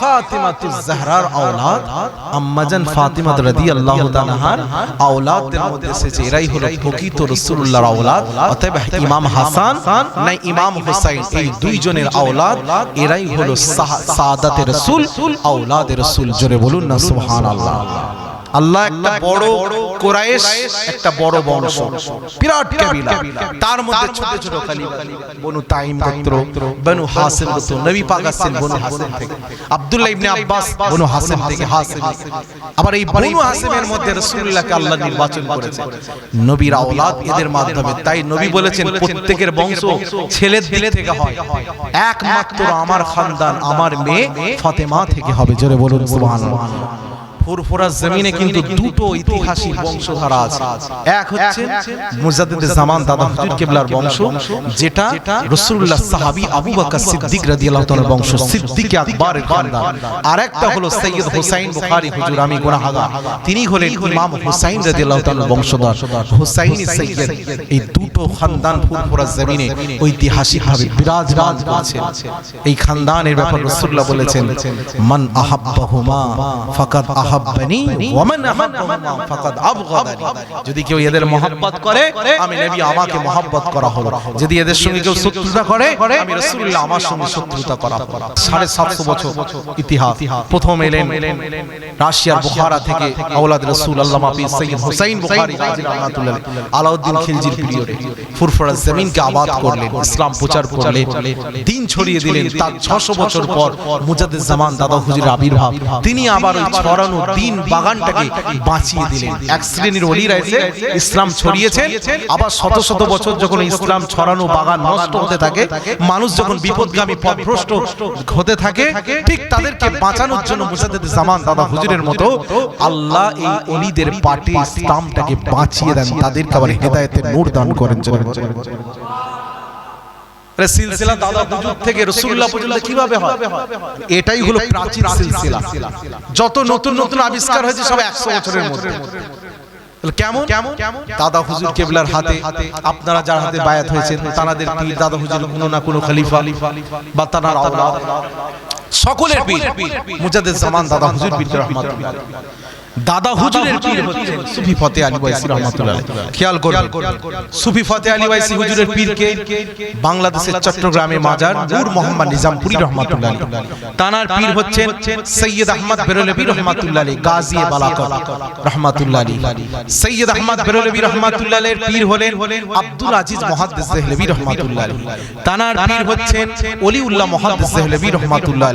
ফাতিমাতুজ জাহরার আওলাদ, আম্মাজান ফাতিমা রাদিয়াল্লাহু তাআলার আওলাদদের মধ্যে এসেছে। এরাই হলো প্রকৃত রাসূলুল্লাহর আওলাদ, অতএব ইমাম হাসান না ইমাম হুসাইন, এই দুইজনের আওলাদ, এরাই হলো সাদাতে রাসূল আল্লাহ একটা বড় কোরাইশ একটা বড় বংশ। বিরাট কাবিলা। তার মধ্যে ছোট ছোট খলিফা। বনু তাইম গোত্র বনু হাসিম গোত্র নবী পাক আসছেন বনু হাসিম থেকে। আব্দুল্লাহ ইবনে আব্বাস বনু হাসিম থেকে হাসিম। আবার এই বনু হাসিমের মধ্যে রাসূলুল্লাহকে আল্লাহ নির্বাচন করেছেন। নবীর আওলাদ এদের মাধ্যমে। তাই নবী বলেছেন প্রত্যেকের বংশ ছেলে দিক থেকে হয়। একমাত্র আমার খানদান আমার মেয়ে ফাতেমা থেকে হবে। জোরে বলুন। সুবহানাল্লাহ। ফুরফুরা জমিনে কিন্তু দুটো ঐতিহাসিক বংশধারা আছে। এক হচ্ছে মুজাদ্দিদ জামান দাদা হুজুর কেবলার বংশ যেটা রাসূলুল্লাহ সাহাবী আবু বকর সিদ্দিক রাদিয়াল্লাহু তাআলার বংশ সিদ্দিক আকবরের খানদান। আর একটা হলো সৈয়দ হুসাইন বুখারী হুজুর আমি গুনাহগার। তিনি হলেন ইমাম হুসাইন রাদিয়াল্লাহু তাআলার বংশধর। হুসাইন সৈয়দ এই দুটো খানদান ফুরফুরা জমিনে ঐতিহাসিকভাবে বিরাজমান করেছে এই খানদানের ব্যাপারে রাসূলুল্লাহ বলেছেন মান আহাব্বাহুমা ফাকাদ আহাব্বানি ওয়া মান আহাব্বাহুমা ফাকাদ আবগাদানি যদি কেউ এদের মহব্বত করে আমি নবী আমাকে মহব্বত করা হলো। যদি এদের সঙ্গে কেউ শত্রুতা করে আমি রাসূলুল্লাহ আমার সঙ্গে শত্রুতা করা হলো। সাড়ে সাতশো বছর ইতিহাস। প্রথম এলেন রাশিয়ার বুখারা থেকে আওলাদ রাসূল আল্লামা পীর সৈয়দ হুসাইন বুখারী রাহমাতুল্লাহ আলাউদ্দিন খিলজির পিরিয়ডে। ফুরফুরা জমিনকে আবাদ করলেন ইসলাম প্রচার করলেন দিন ছড়িয়ে দিলেন। তার 600 বছর পর মুজাদ্দিদ জামান দাদা হুজুর আবির্ভাব। তিনি আবার ওই ছড়ানো দিন বাগানটাকে বাঁচিয়ে দিলেন। এক শ্রেণির ওলিরা এসে ইসলাম ছড়িয়েছেন আবার শত শত বছর যখন ইসলাম ছড়ানো বাগান নষ্ট হতে থাকে মানুষ যখন বিপদগামী পথভ্রষ্ট হতে থাকে ঠিক তাদেরকে বাঁচানোর জন্য মুজাদ্দিদ জামান দাদা হুজুরের মতো আল্লাহ এই অলিদের পাটে ইসলামটাকে বাঁচিয়ে দেন তাদেরকে আবার হেদায়েতের নূর দান করেন সিলসিলা দাদা হুজুর থেকে রাসূলুল্লাহ পর্যন্ত কীভাবে হয়? এটাই হলো প্রাচীন সিলসিলা। যত নতুন নতুন আবিষ্কার হয়েছে সব 100 বছরের মধ্যে। কেমন? দাদা হুজুর কেবলার হাতে আপনারা যার হাতে বায়াত হয়েছেন তানাদের পীর দাদা হুজুর কোনো না কোনো খলিফা বা তানার আওলাদ। সকলের পীর। মুজাদ্দিদ জামান দাদা হুজুর পীর রহমাতুল্লাহ দাদা হুজুরের পীর হচ্ছেন সুফি ফতে আলী ওয়াইসি রহমাতুল্লাহ খেয়াল করুন। সুফি ফতে আলী ওয়াইসি হুজুরের পীরকে বাংলাদেশের চট্টগ্রামে মাজার নূর মোহাম্মদ নিজামপুরি রহমাতুল্লাহ তানার পীর হচ্ছেন সৈয়দ আহমদ বেরলভি রহমাতুল্লাহ গাজী বালাকত রহমাতুল্লাহ সৈয়দ আহমদ বেরলভি রহমাতুল্লাহ পীর হলেন আব্দুল আজিজ মুহাদ্দিস রহমাতুল্লাহ তানার পীর হচ্ছেন ওলিউল্লাহ মুহাদ্দিস রহমাতুল্লাহ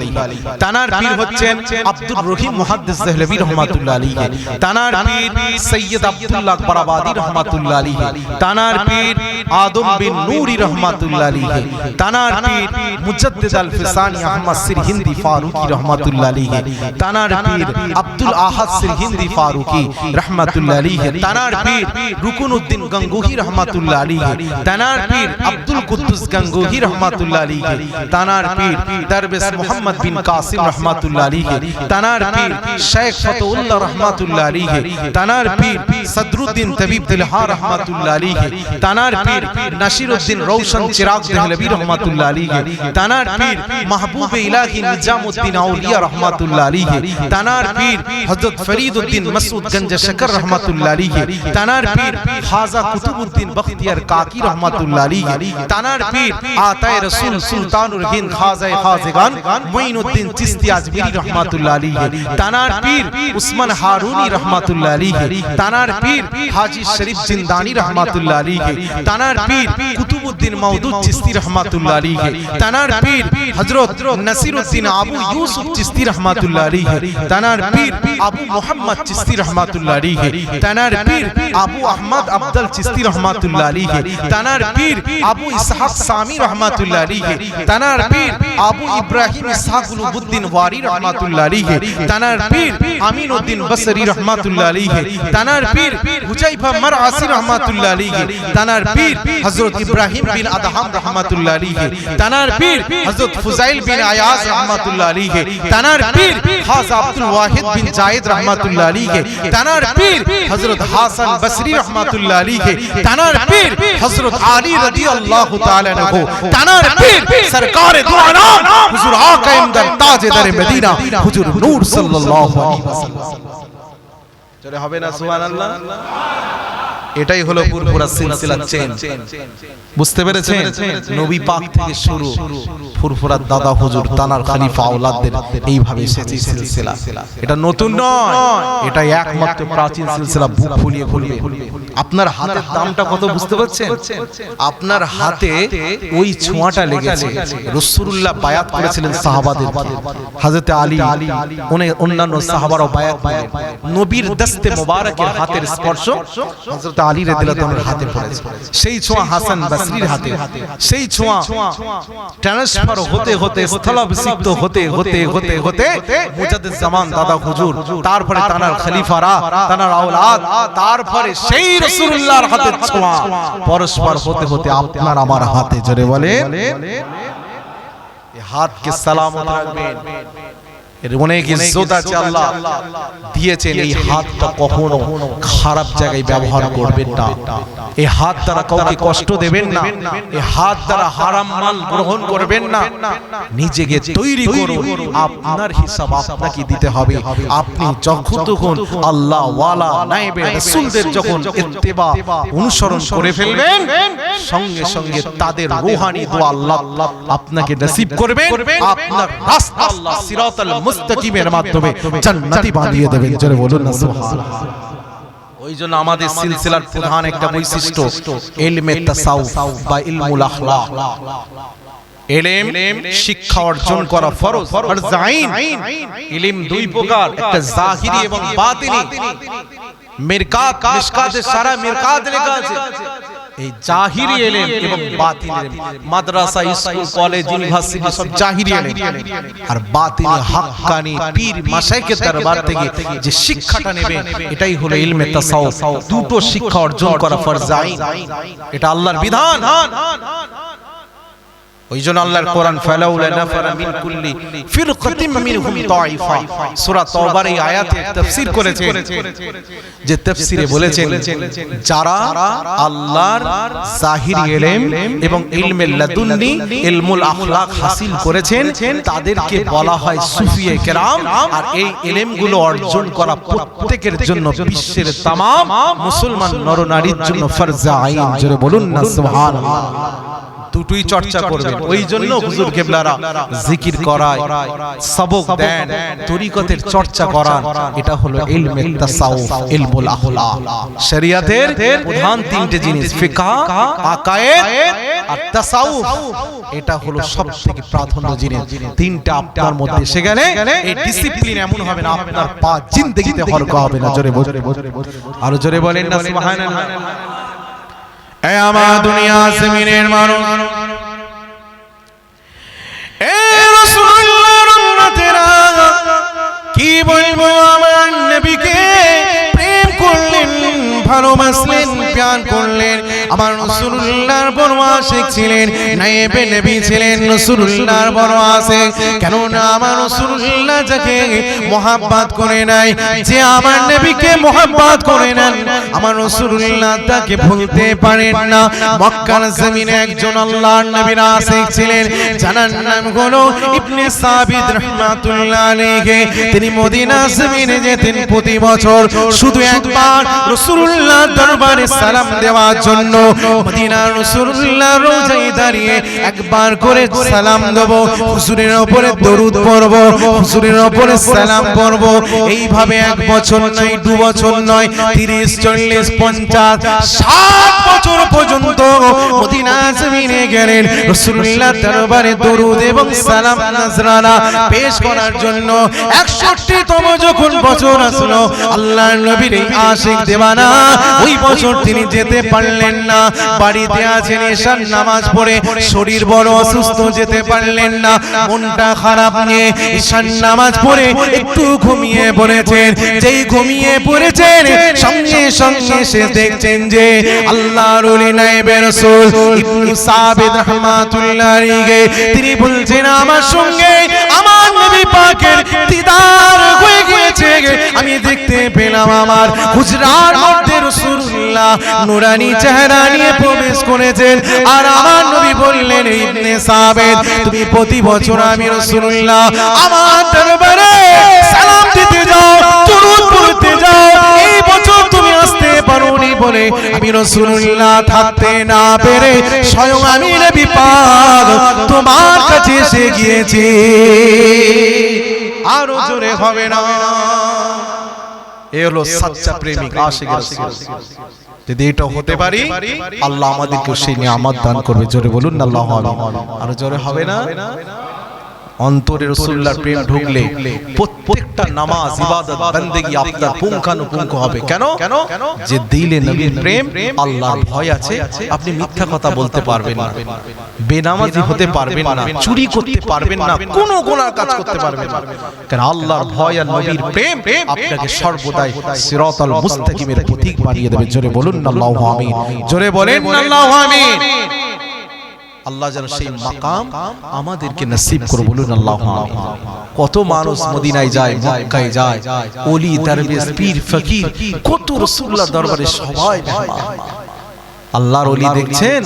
তানার পীর হচ্ছেন আব্দুল রহিম মুহাদ্দিস রহমাতুল্লাহ আলাইহি তানার পীর সৈয়দ আব্দুল্লাহ আকবরাবাদী রহমাতুল্লাহ আলাইহি তানার পীর আদম বিন নূরি রহমাতুল্লাহ আলাইহি তানার পীর মুজাদ্দিদ আল ফিসানি আহমদ সিরহিন্দি ফারুকি রহমাতুল্লাহ আলাইহি তানার পীর আব্দুল আহাদ সিরহিন্দি ফারুকি রহমাতুল্লাহ আলাইহি তানার পীর রুকুনউদ্দিন গঙ্গোহী রহমাতুল্লাহ আলাইহি তানার পীর আব্দুল কুদ্দুস গঙ্গোহী রহমাতুল্লাহ আলাইহি তানার পীর দরবেশ মোহাম্মদ বিন কাসিম রহমাতুল্লাহ আলাইহি তানার পীর শেখ ফতউল্লাহ রহমাতুল্লাহ আলাইহি। তানার পীর সদরুদ্দিন তবিব দিলহা রহমাতুল্লাহ আলাইহি। তানার পীর নাসিরউদ্দিন রওশন চিরাগ দেহলভি রহমাতুল্লাহ আলাইহি। তানার পীর মাহবুব ইলাহি নিজামউদ্দিন আউলিয়া রহমাতুল্লাহ আলাইহি। তানার পীর হযরত ফরিদউদ্দিন মাসউদ গঞ্জ শকর রহমাতুল্লাহ আলাইহি। তানার পীর খাজা কুতুবউদ্দিন বখতিয়ার কাকি রহমাতুল্লাহ আলাইহি। তানার পীর আতায়ে রাসূল সুলতানুল হিন্দ খাজায়ে খাজগান মুঈনুদ্দিন চিশতি আজমিরি রহমাতুল্লাহ আলাইহি। তানার পীর উসমান হারুনি রহমাতুল্লাহ আলাইহি, তানার পীর হাজী শরীফ জিন্দানি রহমাতুল্লাহ আলাইহি, তানার পীর কুতুবউদ্দিন মাউদুদ চিশতি রহমাতুল্লাহ আলাইহি, তানার পীর হযরত নাসিরউদ্দিন আবু ইউসুফ চিশতি রহমাতুল্লাহ আলাইহি, তানার পীর আবু মুহাম্মদ চিশতি রহমাতুল্লাহ আলাইহি, তানার পীর আবু আহমদ আব্দুল চিশতি রহমাতুল্লাহ আলাইহি, তানার পীর আবু ইসহাক সামি রহমাতুল্লাহ আলাইহি, তানার পীর আবু ইব্রাহিম ইসহাক উলুবুদ্দিন ওয়ারি রহমাতুল্লাহ আলাইহি, তানার পীর আমিনউদ্দিন বসরি রহমাতুল্লাহ আলাইহি তানার পীর হুজাইফা মারআসি রহমাতুল্লাহ আলাইহি তানার পীর হযরত ইব্রাহিম বিন আদহাম রহমাতুল্লাহ আলাইহি তানার পীর হযরত ফুজাইল বিন আয়াজ রহমাতুল্লাহ আলাইহি তানার পীর খাজা আব্দুল ওয়াহিদ বিন জায়েদ রহমাতুল্লাহ আলাইহি তানার পীর হযরত হাসান বসরি রহমাতুল্লাহ আলাইহি তানার পীর হযরত আলী রাদিয়াল্লাহু তাআলা আনহু তানার পীর সরকার দু আনাম হুজুর আকা কায়েমদার তাজেদার মদিনা হুজুর নূর সাল্লাল্লাহু আলাইহি ওয়াসাল্লাম জোরে হবে না সুবহানাল্লাহ? এটাই হলো পুরপুরা সিলসিলা চেন বুঝতে পেরেছেন? নবী পাক থেকে শুরু ফুরফুরার দাদা হুজুর তানার খলিফা আওলাদদের এইভাবে এসেছে সিলসিলা। এটা নতুন নয়। এটা একমাত্র প্রাচীন সিলসিলা বুক ফুলিয়ে খুলবে আপনার হাতের দামটা কত বুঝতে পারছেন? আপনার হাতে ওই ছোঁয়াটা লেগেছে। রাসূলুল্লাহ বায়াত করেছিলেন সাহাবাদের হযরতে আলী অনে- অন্যান্য সাহাবারাও বায়াত নবীর দস্তে মোবারকের হাতের স্পর্শ হযরত আলী রাদিয়াল্লাহু হাতে পড়েছে। সেই ছোঁয়া হাসান বসরির হাতে। সেই ছোঁয়া ট্রান্সফার হতে হতে স্থলাভিষিক্ত হতে হতে হতে হতে মুজাদ্দিদ জামান দাদা হুজুর তারপরে তানার খলিফারা তানার আওলাদ তারপরে সেই রাসূলুল্লাহর হাতে ছোঁয়া। পরস্পর হতে হতে আপনার আমার হাতে জোরে বলে এই হাতকে সালামত রাখবেন। এর অনেক ইজ্জত আছে আল্লাহ দিয়েছেন এই হাতটা কখনো খারাপ জায়গায় ব্যবহার করবেন না। এই হাত দ্বারা কাউকে কষ্ট দেবেন না। এই হাত দ্বারা হারাম মাল গ্রহণ করবেন না। নিজেকে তৈরি করুন। আপনার হিসাব আপনাকে দিতে হবে। আপনি যখন তখন আল্লাহ ওয়ালা নাইবে রাসূলদের যখন ইত্তেবা অনুসরণ করে ফেলবেন সঙ্গে সঙ্গে তাদের রূহানি দোয়া আল্লাহ আপনাকে নসিব করবেন। আপনার রাস্তা আল্লাহ সিরাতাল মুস্তাকিমের মাধ্যমে জান্নাতি বানিয়ে দেবেন, জোরে বলুন না, সুবহানাল্লাহ। ওই জন্য আমাদের সিলসিলার প্রধান একটা বৈশিষ্ট্য, ইলমে তাসাউফ বা ইলমুল আখলাক। এলেম শিক্ষা অর্জন করা ফরজ ফরজ আইন ইলম দুই প্রকার, একটা জাহিরি এবং বাতিনি। মিরকাত, মিশকাতে সারা মিরকাত লেখা আছে। এই জাহিরি এলেম এবং বাতিল এলেম। মাদ্রাসা স্কুল কলেজ ইউনিভার্সিটি সব জাহিরি এলেম। আর বাতিল হাক্কানি পীর মাশাইখের দরবার থেকে যে শিক্ষাটা নেবে এটাই হলো ইলমে তাসাউফ। দুটো শিক্ষা অর্জন করা ফরজ আইন এটা আল্লাহর বিধান। ওই জন্য আল্লাহর কোরআন ফালাউলা নাফারা মিন কুল্লি ফিরকাতিম মিনহুম তাইফা সূরা এই আয়াতে তাফসীর করেছে যে তাফসীরে বলেছেন যারা আল্লাহর জাহিরি ইলম এবং ইলমে লাদুন্নি ইলমুল আখলাক হাসিল করেছেন তাদেরকে বলা হয় সুফিয়ে কেরাম আর এই ইলমগুলো অর্জন করা প্রত্যেকের জন্য বিশ্বের তামাম মুসলমান নরনারীর জন্য ফরজা আইন। জোরে বলুন না সুবহানাল্লাহ। দুটোই চর্চা করবেন ওই জন্য হুজুর কেবলারা জিকির করায় সবক দেন তরিকতের চর্চা করান। এটা হলো ইলমে তাসাউফ ইলমুল আখলাক। শরিয়াতের প্রধান তিনটে জিনিস ফিকহ আকায়েদ আর তাসাউফ। এটা হলো সবথেকে প্রাধান্য জিনিস। তিনটা আপনার মধ্যে এসে গেলে এই ডিসিপ্লিন এমন হবে না আপনার পা জিন্দেগিতে হরকা হবে না। জোরে বলে আরও জোরে বলেন না সুবহানাল্লাহ। এ আমার দুনিয়া জমিনের মানুষ। কি বলব আমার নবীকে? প্রেম করলেন, ভালোবাসলেন প্যার করলেন। আমার রাসূলুল্লাহর বড় আশিক ছিলেন, নায়েবে নবী ছিলেন রাসূলুল্লাহর বড় আশিক কেন না আমার রাসূলুল্লাহ যাকে মোহাব্বত করে নাই, যে আমার নবীকে মোহাব্বত করে নেন আমার রাসূলুল্লাহ তাকে ভুলতে পারেন না। মক্কার জমিনে একজন আল্লাহর নবীর আশিক ছিলেন। জানার নাম হলো ইবনে সাবিত রাহমাতুল্লাহ আলাইহি। তিনি মদিনা জমিনে যেতেন প্রতি বছর। শুধু একবার রাসূলুল্লাহ দরবারে সালাম দেওয়ার জন্য মদিনা রাসূলুল্লাহ রোজায় দাঁড়িয়ে একবার করে সালাম দেব। হুজুরের উপরে দরুদ পড়ব। হুজুরের উপরে সালাম পড়ব। এইভাবে এক বছর নয় দু বছর নয় তিরিশ চল্লিশ পঞ্চাশ, ষাট বছর পর্যন্ত মদিনা গেলেন। রাসূলুল্লাহ দরবারে দরুদ এবং সালাম নাজরানা পেশ করার জন্য 61 তম যখন বছর আসলো, আল্লাহর নবীর এই আশিক দেওয়ানা, ওই বছর তিনি যেতে পারলেন না। বাড়িতে আছেন, এশার নামাজ পড়ে শরীর বড় অসুস্থ যেতে পারলেন না। মনটা খারাপ নিয়ে এশার নামাজ পড়ে একটু ঘুমিয়ে পড়েছেন। যেই ঘুমিয়ে পড়েছেন সঙ্গে সঙ্গে সে দেখছেন যে আল্লাহর ওলি রাসূল ইবনে সাবিত রাহমাতুল্লাহ আলাইহি। তিনি বলছেন আমার সঙ্গে আমার নবী পাকের দিদার হয়ে গিয়েছে আমি দেখতে পেলাম আমার হুজরার মধ্যে রাসূলুল্লাহ নুরানি চেহারা নিয়ে প্রবেশ করেছেন। আর আমার নবী বললেন ইবনে সাবেদ তুমি প্রতি বছর আমি রাসূলুল্লাহ আমার দরবারে রাসূলুল্লাহ থাকতে না পেরে স্বয়ং আমি নবী পাক তোমার কাছে এসে গিয়েছি। আরও জোরে হবে না। এ হলো সাচ্চা প্রেমিক যদি এটা হতে পারি, আল্লাহ আমাদেরকে সেই নিয়ামত দান করবে। জোরে বলুন না, আল্লাহ আরও জোরে হবে না? অন্তরে রসুল্লাহর প্রেম ঢুকলে প্রত্যেকটা নামাজ ইবাদত আপনার পুঙ্খানুপুঙ্খ হবে। কেন? কেন? যে দিলে নবীর প্রেম আল্লাহর ভয় আছে আপনি মিথ্যা কথা বলতে পারবেন না। বেনামাজি হতে পারবেন না চুরি করতে পারবেন না কোনো গুনাহ কাজ করতে পারবেন না। কারণ আল্লাহর ভয় আর নবীর প্রেম আপনাকে সর্বদাই সিরাতাল মুস্তাকিমের প্রতীক বানিয়ে দেবে। জোরে বলুন না আল্লাহু আমিন। জোরে বলেন আল্লাহু আমিন। আল্লাহ যেন সেই মাকাম আমাদেরকে নসিব করে বলুন আল্লাহ কত মানুষ মদিনায় যায় মক্কায় যায়। ওলি দরবেশ পীর ফকির কত রাসূলুল্লাহ দরবারে সবাই আল্লাহর ওলি দেখছেন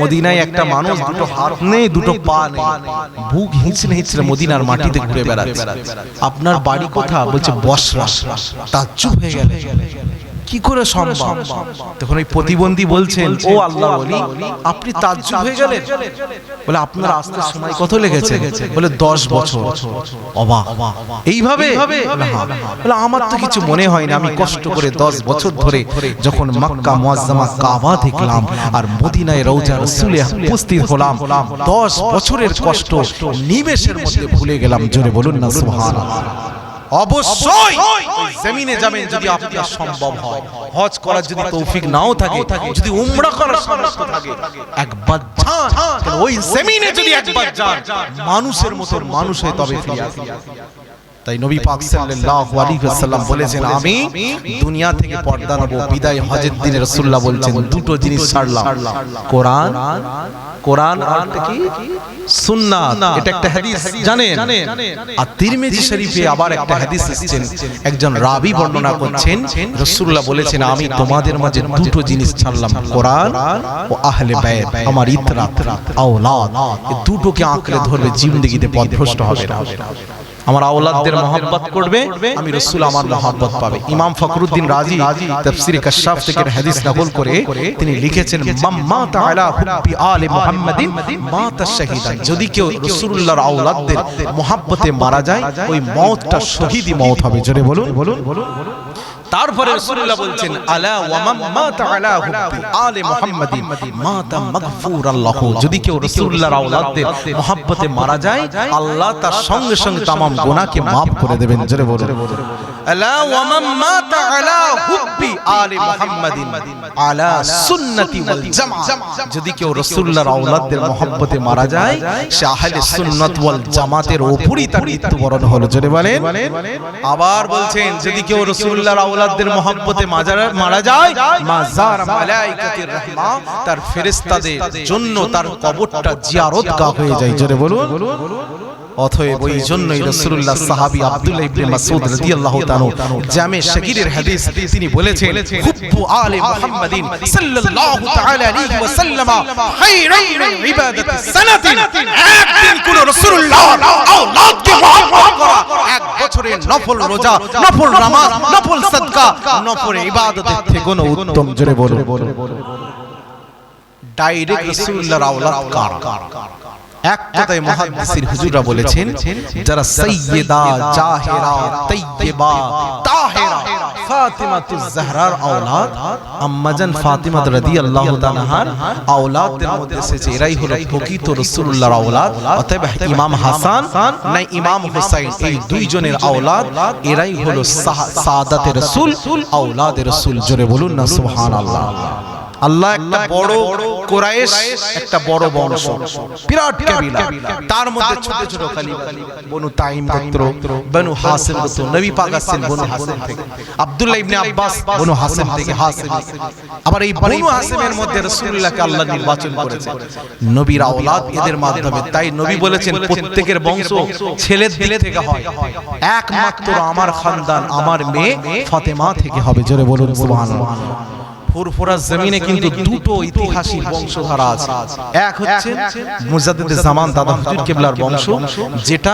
মদিনায় একটা মানুষ দুটো হাত নেই দুটো পা নেই। বুক হিঁচড়ে হিঁচড়ে মদিনার মাটিতে ঘুরে বেড়াচ্ছে। আপনার বাড়ি কোথা বলছে বসরা। তাজ্জুব হয়ে গেল। কি করে সম্ভব? তখন ওই প্রতিবন্ধী বলছেন, ও আল্লাহ ওলি, আপনি তাজ্জুব হয়ে গেলেন? বলে, আপনার আসতে সময় কত লেগেছে? বলে, দশ বছর। অবাক। এইভাবে? বলে। বলে, আমার তো কিছু মনে হয় না। আমি কষ্ট করে দশ বছর ধরে যখন মক্কা, মুআজ্জামা, কাবা দেখলাম আর মদিনায় রওজা রাসূলে উপস্থিত হলাম, দশ বছরের কষ্ট নিমেষের মধ্যে ভুলে গেলাম। জোরে বলুন না, সুবহানাল্লাহ। অবশ্যই জমিনে যাবেন যদি আপনার সম্ভব হয়। হজ করার যদি তৌফিক নাও থাকে যদি উমরা করার সামর্থ্য থাকে একবার যান। ওই জমিনে যদি একবার যান মানুষের মতো মানুষ হয় তবে ফিরে আসেন তাই নবী পাক সাল্লাল্লাহু আলাইহি ওয়াসাল্লাম বলেছেন আমি দুনিয়া থেকে পর্দা নেব বিদায় হজের দিনে রাসূলুল্লাহ বলছেন দুটো জিনিস ছাড়লাম। কোরআন কোরআন আর কি? সুন্নাত। এটা একটা হাদিস জানেন? আর তিরমিজি শরীফে আবার একটা হাদিস এসেছেন। একজন রাবি বর্ণনা করছেন রাসূলুল্লাহ বলেছেন আমি তোমাদের মাঝে দুটো জিনিস ছাড়লাম। কোরআন ও আহলে বাইত আমার ইতরাত আওলাদ। এই দুটোকে আঁকড়ে ধরবে জিন্দেগিতে পথভ্রষ্ট হবে। না আমার আওলাদদের মহব্বত করবে, আমি রসুল আমার মহব্বত পাবে। ইমাম ফখরুদ্দিন রাজি তফসির কাশাফ থেকে হাদিস নকল করে তিনি লিখেছেন মাম্মা তাআলা হুব্বি আলে মুহাম্মাদিন মাতা শাহীদান। যদি কেউ রাসূলুল্লাহর আওলাদদের মহব্বতে মারা যায়, ওই মওতটা শহীদি মওত হবে। জোরে বলুন বলুন। তারপরে রাসূলুল্লাহ বলছেন আলা ওয়া মাম্মা তাআলা হুব্বি আলে মুহাম্মাদিন মাতা মাগফুরাল লাহু যদি কেউ রাসূলুল্লাহর আওলাদদের মহব্বতে মারা যায় আল্লাহ তার সঙ্গে সঙ্গে तमाम গুনাহকে maaf করে দেবেন জোরে বলুন আলা ওয়া মাম্মা তাআলা হুব্বি আলে মুহাম্মাদিন আলা সুন্নতি ওয়াল জামাত যদি কেউ রাসূলুল্লাহর আওলাদদের মহব্বতে মারা যায় সে আহলে সুন্নাত ওয়াল জামাতের উপরই তার মৃত্যুবরণ হলো। জোরে বলেন। আবার বলছেন যদি কেউ রাসূলুল্লাহর আওলাদদের মহব্বতে মাজার- মারা যায় মাজার রাহমা তার ফেরেশতাদের জন্য তার কবরটা জিয়ারত গাহ হয়ে যায়। জোরে বলুন। অতএব ওই জন্যই রাসূলুল্লাহ সাহাবী আব্দুল্লাহ ইবনে মাসউদ রাদিয়াল্লাহু তাআলা জামে শাকিরের হাদিস তিনি বলেছেন হুব্বু আলে মুহাম্মাদিন সাল্লাল্লাহু তাআলা আলাইহি ওয়াসাল্লাম খায়রান মিন ইবাদাতি সানাতিন একদিন কোন রাসূলুল্লাহ আওলাদকে মহব্বত করা এক বছরের নফল রোজা নফল নামাজ নফল সাদকা নফল ইবাদতের থেকে কোনো উত্তম জোরে বলুন। ডাইরেক্ট রাসূলুল্লাহর আওলাদ কার? যারা সাইয়্যিদা জাহিরা, তাইয়্যিবা, তাহিরা ফাতিমাতুজ জাহরার আওলাদ, আম্মাজান ফাতিমা রাদিয়াল্লাহু তাআলার আওলাদদের মধ্যে এসেছে। এরাই হলো প্রকৃত রাসূলুল্লাহর আওলাদ ইমাম হাসান না ইমাম দুইজনের আওলাদ, এরাই হলো সাদাতে রাসূল, আওলাদে রাসূল। জোরে বলুন না, সুবহানাল্লাহ। আল্লাহ একটা বড় কোরাইশ একটা বড় বংশ। বিরাট কাবিলা। তার মধ্যে ছোট ছোট খালি বনু তাইম গোত্র বনু হাসিম গোত্র নবী পাক আসছেন বনু হাসিম থেকে। আব্দুল্লাহ ইবনে আব্বাস বনু হাসিম থেকে হাসিম আবার এই বনু হাসিমের মধ্যে রাসূলুল্লাহকে আল্লাহ নির্বাচন করেছেন নবীর আওলাদ এদের মাধ্যমে তাই নবী বলেছেন প্রত্যেকের বংশ ছেলের দিক থেকে হয়। একমাত্র আমার খানদান আমার মেয়ে ফাতেমা থেকে হবে। জোরে বলুন। সুবহানাল্লাহ। ফুরফুরা জমিনে কিন্তু দুটো ঐতিহাসিক বংশধারা আছে। এক হচ্ছে মুজাদ্দিদ জামান দাদা হুজুর কিবলার বংশ যেটা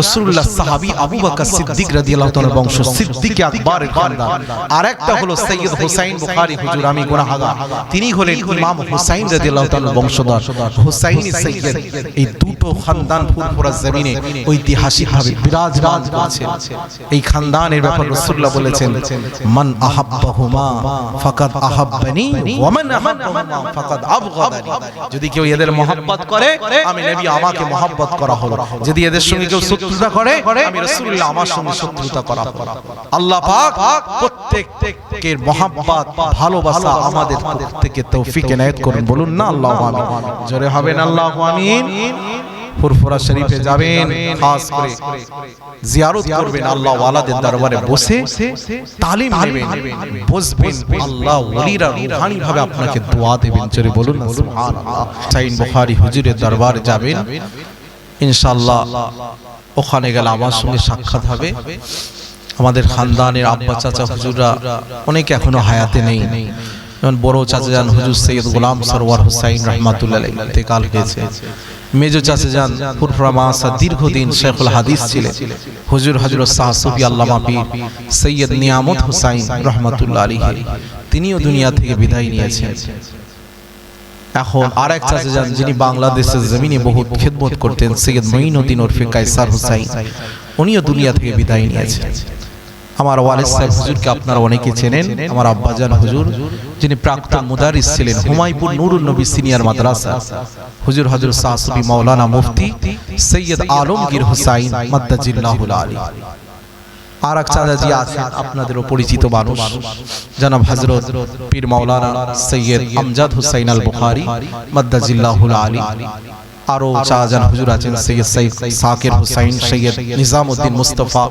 রাসূলুল্লাহ সাহাবী আবু বকর সিদ্দিক রাদিয়াল্লাহু তাআলার বংশ সিদ্দিক আকবর খানদান। আরেকটা হলো সৈয়দ হুসাইন বুখারী হুজুর আমি গুনাহগার তিনি হলেন ইমাম হুসাইন রাদিয়াল্লাহু তাআলার বংশধর। হুসাইনি সৈয়দ। এই দুটো খানদান ফুরফুরা জমিনে ঐতিহাসিকভাবে বিরাজমান করছে এই খানদানের ব্যাপারে রাসূলুল্লাহ বলেছেন মান আহাব্বাহুমা ফাকাদ আহাব্বানি ওয়া মান আহাব্বাহুমা ফাকাদ আবগাদানি যদি কেউ এদের মহব্বত করে আমি নবী আমাকে মহব্বত করা হলো। যদি এদের সঙ্গে কেউ শত্রুতা করে আমি রাসূলুল্লাহ আমার সঙ্গে শত্রুতা করা হলো। আল্লাহ পাক প্রত্যেকের মহব্বত ভালোবাসা আমাদের প্রত্যেককে তৌফিক এনায়েত করুন। বলুন না আল্লাহু আমিন। জোরে হবেন আল্লাহু আমিন। ফুরফুরা শরীফে যাবেন খাস করে জিয়ারত করবেন আল্লাহ ওয়ালাদের দরবারে বসে তালিম নেবেন বসবেন। আল্লাহ ওলিরা রুহানি ভাবে আপনাকে দোয়া দেবেন চলে বলুন সুবহানাল্লাহ। সাইন বুখারী হুজুরের দরবারে যাবেন। ইনশাআল্লাহ ওখানে গেলে আমার সঙ্গে সাক্ষাৎ হবে। আমাদের খানদানের আব্বা চাচা হুজুররা অনেকে এখনও হায়াতে নেই। যেমন বড় চাচা যান হুজুর সৈয়দ গোলাম সরওয়ার হুসাইন রহমাতুল্লাহ ইন্তেকাল হয়েছে। মেজো চাচা যান ফুরফুরা মাসা দীর্ঘদিন শেখুল হাদিস ছিলেন। হুজুর হজরত শাহ সুফি আল্লামা পীর সৈয়দ নিয়ামত হুসাইন রহমাতুল্লাহ আলাইহি, তিনিও দুনিয়া থেকে বিদায় নিয়েছেন। এখন আরেক চাচা যান যিনি বাংলাদেশের জমিনে বহুত খেদমত করতেন, সৈয়দ মঈনুদ্দিন ওরফে কায়সার হুসাইন, উনিও দুনিয়া থেকে বিদায় নিয়েছেন। আমার ওয়ালিদ সাহেব হুজুরকে আপনারা অনেকে চেনেন। আমার আব্বাজান হুজুর, যিনি প্রাক্তন মুদারিস ছিলেন হুমায়ুপুর নুরুল নবী সিনিয়র মাদ্রাসা। হুজুর হজরত সাহসুবি মাওলানা মুফতি সৈয়দ আলমগীর হুসাইন মাদ্দাজিল্লাহুল আলী। আর এক চাচাজি আছেন আপনাদেরও পরিচিত মানুষ, জনাব হজরত পীর মাওলানা সৈয়দ আমজাদ হুসাইন আল বুখারি মাদ্দাজিল্লাহুল আলী। আরও শাহজাহান হুজুর আছেন, সৈয়দ সৈয়দ সাকির হুসাইন, সৈয়দ নিজামউদ্দিন মুস্তফা,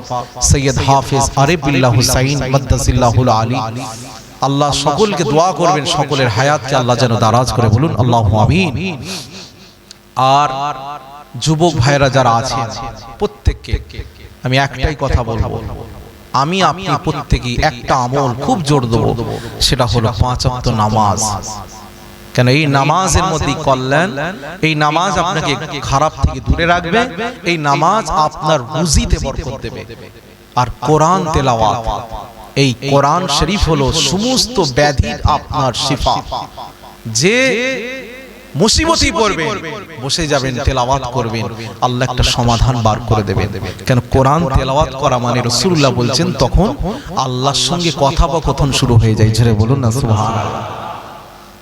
সৈয়দ হাফিজ আরিফুল্লাহ হুসাইন মাদ্দাজিল্লাহুল আলী। আল্লাহ সকলকে দোয়া করবেন, সকলের হায়াতকে আল্লাহ যেন দারাজ করে বলুন, আল্লাহ আমিন। আর যুবক ভাইরা যারা আছেন, প্রত্যেককে আমি একটাই কথা বলব। আমি আপনি প্রত্যেকেই একটা আমল খুব জোর দেবো, সেটা হলো পাঁচ ওয়াক্ত নামাজ। কেন এই নামাজের মধ্যে কল্যাণ? এই নামাজ আপনাকে খারাপ থেকে দূরে রাখবে এই নামাজ আপনার রুজিতে বরকত দেবে। আর কোরআন তেলাওয়াত। এই কোরআন শরীফ হলো সমস্ত ব্যাধির আপনার শিফা। যে মুসিবতি পড়বে বসে যাবেন তেলাওয়াত করবেন। আল্লাহ একটা সমাধান বার করে দেবেন। কেন কোরআন তেলাওয়াত করা মানে রসুল্লাহ বলছেন তখন আল্লাহর সঙ্গে কথোপকথন শুরু হয়ে যায়। ঝরে বলুন না সুবহানাল্লাহ।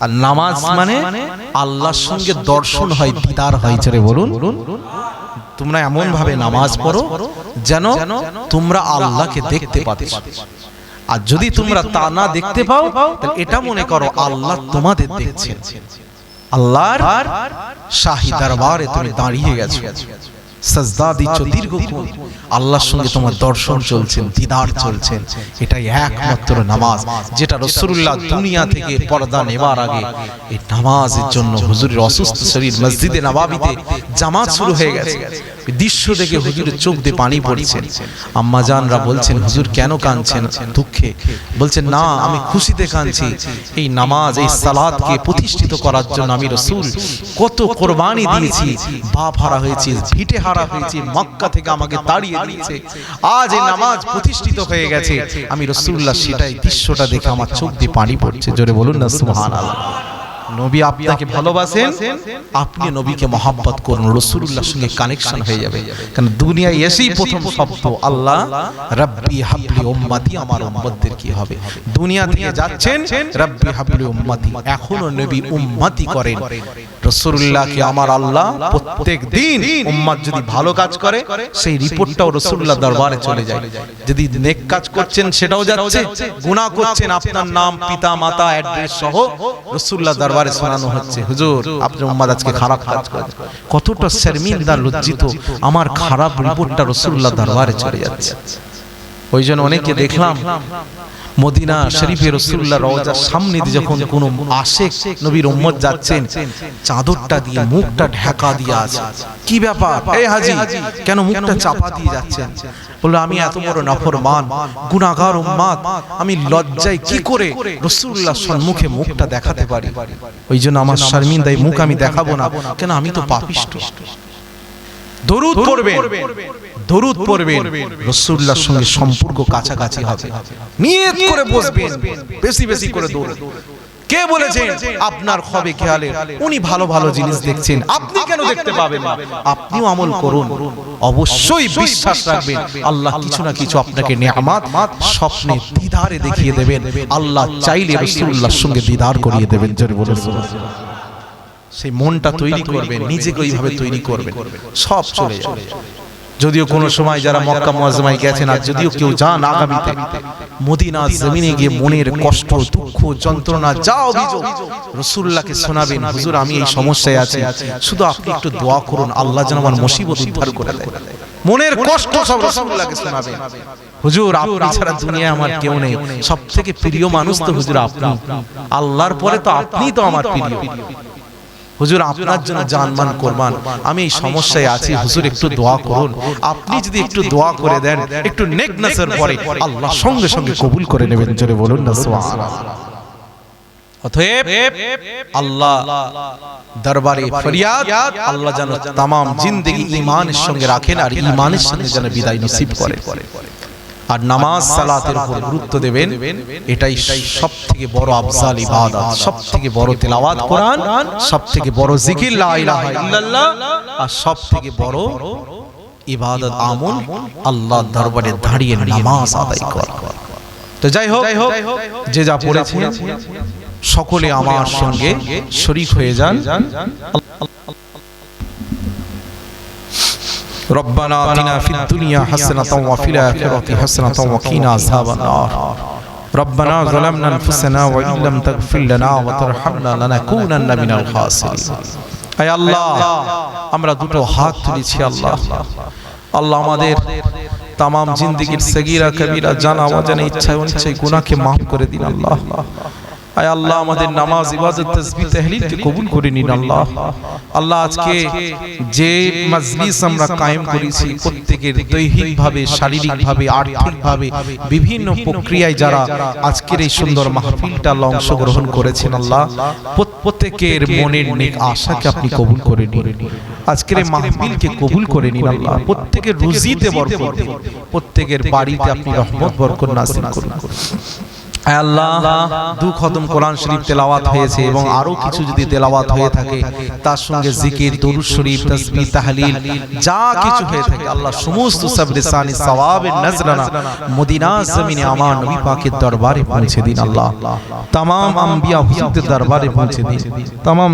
আর নামাজ মানে আল্লাহর সঙ্গে দর্শন হয় দিদার হয় বলুন। তোমরা এমন ভাবে নামাজ পড়ো যেন তোমরা আল্লাহকে দেখতে পাচ্ছ আর যদি তোমরা তা না দেখতে পাও তাহলে এটা মনে করো আল্লাহ তোমাদের দেখছেন। আল্লাহর শাহী দরবারে তুমি দাঁড়িয়ে গেছো। সাজদা দিচ্ছ দীর্ঘক্ষণ আল্লাহর সঙ্গে তোমার দর্শন চলছেন দিদার চলছেন এটাই একমাত্র নামাজ। যেটা রসুল্লাহ দুনিয়া থেকে পর্দা নেবার আগে এই নামাজের জন্য হুজুরের অসুস্থ শরীর মসজিদে নবাবিতে জামাত শুরু হয়ে গেছে। দৃশ্য দেখে হুজুরের চোখ দিয়ে পানি পড়ছেন আম্মা জানরা বলছেন হুজুর কেন কাঁদছেন? দুঃখে। বলছেন না আমি খুশিতে কাঁদছি। এই নামাজ এই সালাদকে প্রতিষ্ঠিত করার জন্য আমি রসুল কত কোরবানি দিয়েছি বাপ হারা হয়েছি ভিটে হারা হয়েছি, মক্কা থেকে আমাকে তাড়িয়ে দিয়েছে। আজ এই নামাজ প্রতিষ্ঠিত হয়ে গেছে। আমি রসুল্লাহ সেটাই দৃশ্যটা দেখে আমার চোখ দিয়ে পানি পড়ছে। জোরে বলুন না, সুবহানাল্লাহ। নবী আপনাকে ভালোবাসেন, আপনি নবীকে মহাব্বত করুন রসুল্লাহর সঙ্গে কানেকশন হয়ে যাবে। কারণ দুনিয়ায় এসেই প্রথম শব্দ, আল্লাহ, রব্বি হাবলি উম্মতি, আমার উম্মতদের কি হবে? দুনিয়া থেকে যাচ্ছেন, রব্বি হাবলি উম্মতি। এখনও নবী উম্মতি করেন। রসুল্লাহকে আমার আল্লাহ প্রত্যেক দিন উম্মাদ যদি ভালো কাজ করে, সেই রিপোর্টটাও রসুল্লাহ দরবারে চলে যায়। যদি নেক কাজ করছেন, সেটাও যাচ্ছে, গুনাহ করছেন, আপনার নাম, পিতা, মাতা, অ্যাড্রেস সহ রসুল্লাহ দরবারে শোনানো হচ্ছে। হুজুর আপনার উম্মাদ আজকে খারাপ কাজ করে কতটা শর্মিন্দা লজ্জিত, আমার খারাপ রিপোর্টটা রসুল্লাহ দরবারে চলে যাচ্ছে। ওই জন্য অনেকে দেখলাম মদিনা শরীফের রসুল্লাহ রওজার সামনে দিয়ে যখন কোন আশেক নবীর উম্মত যাচ্ছেন চাদরটা দিয়ে মুখটা ঢাকা দিয়ে আছে। কি ব্যাপার? এই হাজি কেন মুখটা চাপা দিয়ে যাচ্ছেন? বলল আমি এত বড় নফরমান গুনাহগার উম্মাদ আমি লজ্জায় কি করে রসুল্লাহ সম্মুখে মুখটা দেখাতে পারি? ওই জন্য আমার শর্মিন্দায় মুখ আমি দেখাবো না। কেন? আমি তো পাপিষ্ট। দরুদ পড়বেন। দরুদ পড়বেন। রাসূলুল্লাহর সঙ্গে সম্পর্ক কাছাকাছি হবে। নিয়ত করে বসবেন। বেশি বেশি করে দরুদ কে বলেছেন? আপনার খবে খেয়ালে উনি ভালো ভালো জিনিস দেখছেন। আপনি কেন দেখতে পাবেন না? আপনিও আমল করুন। অবশ্যই বিশ্বাস রাখবেন। আল্লাহ কিছু না কিছু আপনাকে নিয়ামত স্বপ্নে দিদারে দেখিয়ে দেবেন। আল্লাহ চাইলে রাসূলুল্লাহর সঙ্গে দিদার করিয়ে দেবেন। জোরে বলুন। সেই মনটা তৈরি করবেন নিজেকে ওইভাবে তৈরি করবেন সব চলে যাবে। যদিও কোনো সময় যারা মক্কা মুআজ্জামায় গেছেন আর যদিও কেউ যান আগামীতে মদিনা জমিনে গিয়ে মনের কষ্ট দুঃখ যন্ত্রণা যা অভিযোগ রসুল্লাহকে শোনাবেন। হুজুর আমি এই সমস্যায় আছি। শুধু আপনি একটু দোয়া করুন আল্লাহ যেন আমার মুসিবত উদ্ধার করে দেয়। মনের কষ্ট সব রসুল্লাহকে শোনাবেন। হুজুর আপনি ছাড়া দুনিয়া আমার কেউ নেই। সব থেকে প্রিয় মানুষ তো হুজুর আপনি আল্লাহর পরে তো আপনিই তো আমার প্রিয় হুজুর, আপনার জন্য জানমান করবান। আমি এই সমস্যায় আছি, হুজুর, একটু দোয়া করুন। আপনি যদি একটু দোয়া করে দেন, একটু নেক নাসের পরে আল্লাহ সঙ্গে সঙ্গে কবুল করে নেবেন, জোরে বলুন না, সুবহানাল্লাহ। আল্লাহ দরবারে যেন জিন্দেগি ঈমানের সঙ্গে রাখেন আর ঈমানের সঙ্গে যেন বিদায় নসিব করে। আর নামাজ সালাতের উপর গুরুত্ব দেবেন। এটাই সব থেকে বড় আফজাল ইবাদত সব থেকে বড় তেলাওয়াত কোরআন সব থেকে বড় জিকির, লা ইলাহা ইল্লাল্লাহ, আর সব থেকে বড় ইবাদত আমল আল্লাহ দরবারে দাঁড়িয়ে নামাজ আদায় করা। তো যাই হোক, যে যা পড়েছে সকলে আমার সঙ্গে শরীক হয়ে যান। ربنا آتنا في الدنيا حسنة وفي الآخرة حسنة وقنا عذاب النار ربنا ظلمنا أنفسنا وإن لم تغفر لنا وترحمنا لنكونن من الخاسرين আয় আল্লাহ আমরা দুটো হাত তুলেছি আল্লাহ আল্লাহ আমাদের তামাম জিন্দিগির সগীরা কবিরা জানা অজানা ইচ্ছায় অনিচ্ছায় গুনাহকে মাফ করে দিন আল্লাহ আয় আল্লাহ আমাদের নামাজ ইবাদত তাসবিহ তাহলিলকে কবুল করে নিন আল্লাহ। আল্লাহ। আজকে যে মজলিস আমরা কায়েম করেছি প্রত্যেকের দৈহিক ভাবে শারীরিক ভাবে আর্থিক ভাবে বিভিন্ন প্রক্রিয়ায় যারা আজকের এই সুন্দর মাহফিলটা আল্লাহ অংশগ্রহণ করেছেন আল্লাহ। প্রত্যেকের মনের নেক আশাকে আপনি কবুল করে নিন। আজকের এই মাহফিলকে কবুল করে নিন আল্লাহ। প্রত্যেকের রুজিতে বরকত। প্রত্যেকের বাড়িতে আপনি রহমত বরকত নাসিল করুন। তেলাওয়াত হয়েছে এবং আরও কিছু যদি তেলাওয়াত হয়ে থাকে, তার সঙ্গে শরীফ যা কিছু হয়ে থাকে, আল্লাহ সমস্ত মদিনা আল্লাহ। আম্বিয়া দরবারে পৌঁছে দিন। তাম